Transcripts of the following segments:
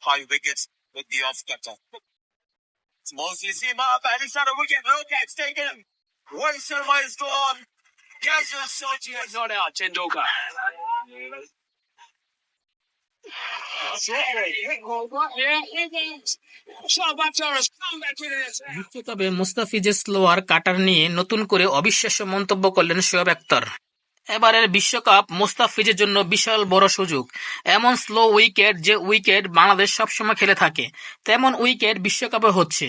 high wickets with the off cutter. Mostly Sima, and it's not a wicket. Okay, it's taken. Rohit Sharma is gone. Casual shot here. Not out, Tendulkar. বিশ্বকাপে মুস্তাফিজের slower cutter নিয়ে নতুন করে অবিশ্বাস্য মন্তব্য করলেন শোয়েব আক্তার এবারের বিশ্বকাপ মুস্তাফিজের জন্য বিশাল বড় সুযোগ। এমন স্লো উইকেট যে উইকেট বাংলাদেশ সবসময় খেলে থাকে, তেমন উইকেট বিশ্বকাপে হচ্ছে।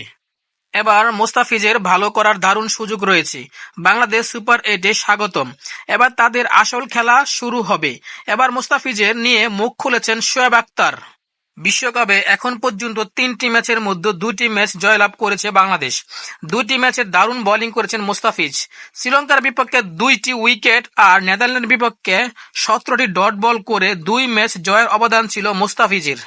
এবার মোস্তাফিজের ভালো করার দারুণ সুযোগ রয়েছে। বাংলাদেশ সুপার এইটে স্বাগতম। এবার তাদের আসল খেলা শুরু হবে। এবার মোস্তাফিজের নিয়ে মুখ খুলেছেন শোয়েব আক্তার। বিশ্বকাপে এখন পর্যন্ত তিনটি ম্যাচের মধ্যে দুটি ম্যাচ জয়লাভ করেছে বাংলাদেশ। দুটি ম্যাচে দারুণ বোলিং করেছেন মোস্তাফিজ। শ্রীলঙ্কার বিপক্ষে দুইটি উইকেট আর নেদারল্যান্ডের বিপক্ষে সতেরোটি ডট বল করে দুই ম্যাচ জয়ের অবদান ছিল মোস্তাফিজের।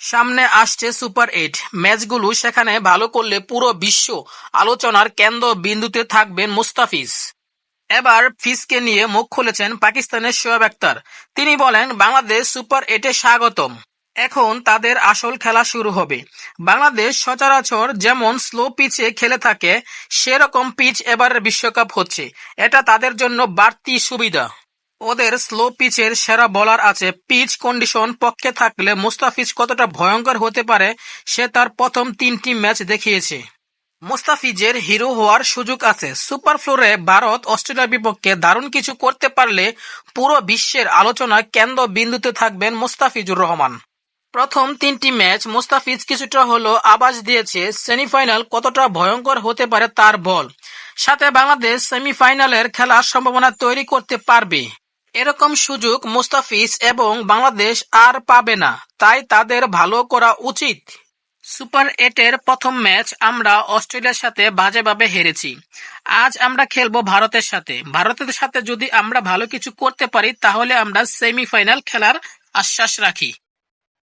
সামনে আসছে সুপার এইট ম্যাচগুলো সেখানে ভালো করলে পুরো বিশ্ব আলোচনার কেন্দ্র বিন্দুতে থাকবেন মুস্তাফিজ। এবার ফিসকে নিয়ে মুখ খুলেছেন পাকিস্তানের শোয়েব আক্তার তিনি বলেন, বাংলাদেশ সুপার এইটে স্বাগতম। এখন তাদের আসল খেলা শুরু হবে। বাংলাদেশ সচরাচর যেমন স্লো পিচে খেলে থাকে, সেরকম পিচ এবারের বিশ্বকাপ হচ্ছে। এটা তাদের জন্য বাড়তি সুবিধা। ওদের স্লো পিচের সেরা বলার আছে, পিচ কন্ডিশন পক্ষে থাকলে মুস্তাফিজ কতটা ভয়ঙ্কর হতে পারে, সে তার প্রথম তিনটি ম্যাচ দেখিয়েছে। মুস্তাফিজের হিরো হওয়ার সুযোগ আছে। সুপার ফ্লোরে ভারত অস্ট্রেলিয়ার বিপক্ষে দারুণ কিছু করতে পারলে পুরো বিশ্বের আলোচনায় কেন্দ্র বিন্দুতে থাকবেন মুস্তাফিজুর রহমান। প্রথম তিনটি ম্যাচ মুস্তাফিজ কিছুটা হলো আবাস দিয়েছে। সেমিফাইনাল কতটা ভয়ঙ্কর হতে পারে তার বল। সাথে বাংলাদেশ সেমিফাইনালের খেলার সম্ভাবনা তৈরি করতে পারবে। এরকম সুযোগ মুস্তাফিজ এবং বাংলাদেশ আর পাবে না, তাই তাদের ভালো করা উচিত। সুপার এইটের প্রথম ম্যাচ আমরা অস্ট্রেলিয়ার সাথে বাজেভাবে হেরেছি। আজ আমরা খেলব ভারতের সাথে। ভারতের সাথে যদি আমরা ভালো কিছু করতে পারি, তাহলে আমরা সেমিফাইনাল খেলার আশ্বাস রাখি।